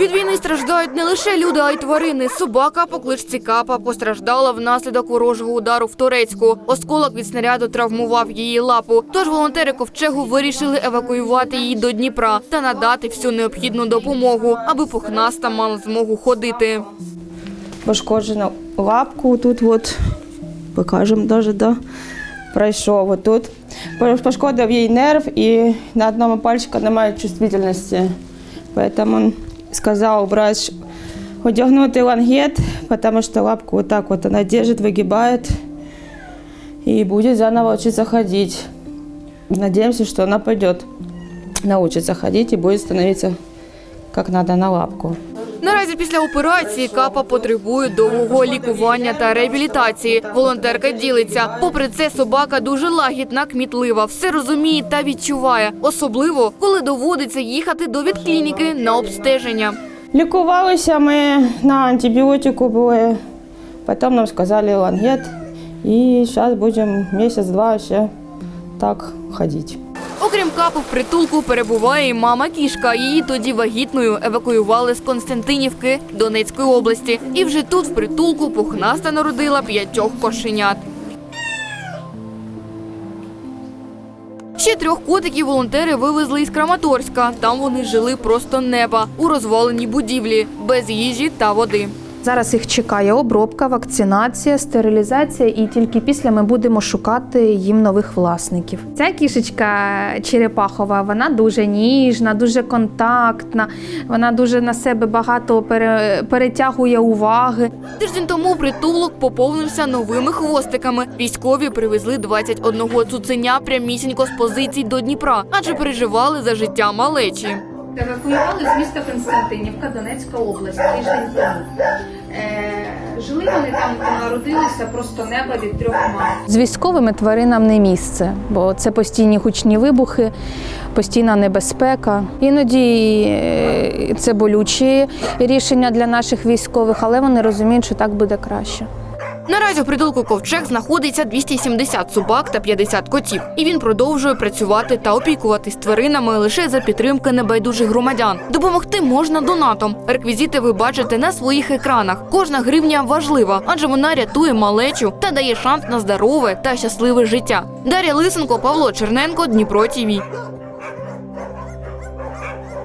Від війни страждають не лише люди, а й тварини. Собака по кличці Капа постраждала внаслідок ворожого удару в Турецьку. Осколок від снаряду травмував її лапу. Тож волонтери ковчегу вирішили евакуювати її до Дніпра та надати всю необхідну допомогу, аби пухнаста мала змогу ходити. пошкоджена лапку тут от, покажемо даже, да, пройшов отут. Пошкодив їй нерв і на одному пальчику немає чувствительності. Поэтому сказал врач одягнути лангет, потому что лапку вот так вот она держит, выгибает и будет заново учиться ходить. Надеемся, что она пойдет, научится ходить и будет становиться как надо на лапку. Наразі після операції капа потребує довгого лікування та реабілітації. Волонтерка ділиться. Попри це, собака дуже лагідна, кмітлива, все розуміє та відчуває, особливо коли доводиться їхати до ветклініки на обстеження. Лікувалися ми на антибіотику були, потім нам сказали лангет, і зараз будемо місяць-два ще так ходити. Окрім капи, в притулку перебуває і мама кішка. Її тоді вагітною евакуювали з Константинівки Донецької області. І вже тут, в притулку, пухнаста народила п'ятьох кошенят. Ще трьох котиків волонтери вивезли із Краматорська. Там вони жили просто неба у розваленій будівлі, без їжі та води. Зараз їх чекає обробка, вакцинація, стерилізація, і тільки після ми будемо шукати їм нових власників. Ця кішечка черепахова, вона дуже ніжна, дуже контактна. Вона дуже на себе багато пере- перетягує уваги. Тиждень тому притулок поповнився новими хвостиками. Військові привезли 21 цуценя прямісінько з позицій до Дніпра, адже переживали за життя малечі. Евакуювали з міста Константинівка, Донецька область, тиждень тому. Е, жили вони там, народилися просто неба від трьох мам. З військовими тваринам не місце, бо це постійні гучні вибухи, постійна небезпека. Іноді е, це болючі рішення для наших військових, але вони розуміють, що так буде краще. Наразі у притулку ковчег знаходиться 270 собак та 50 котів, і він продовжує працювати та опікуватись тваринами лише за підтримки небайдужих громадян. Допомогти можна донатом. Реквізити ви бачите на своїх екранах. Кожна гривня важлива, адже вона рятує малечу та дає шанс на здорове та щасливе життя. Дар'я Лисенко, Павло Черненко, Дніпро ТІВІ.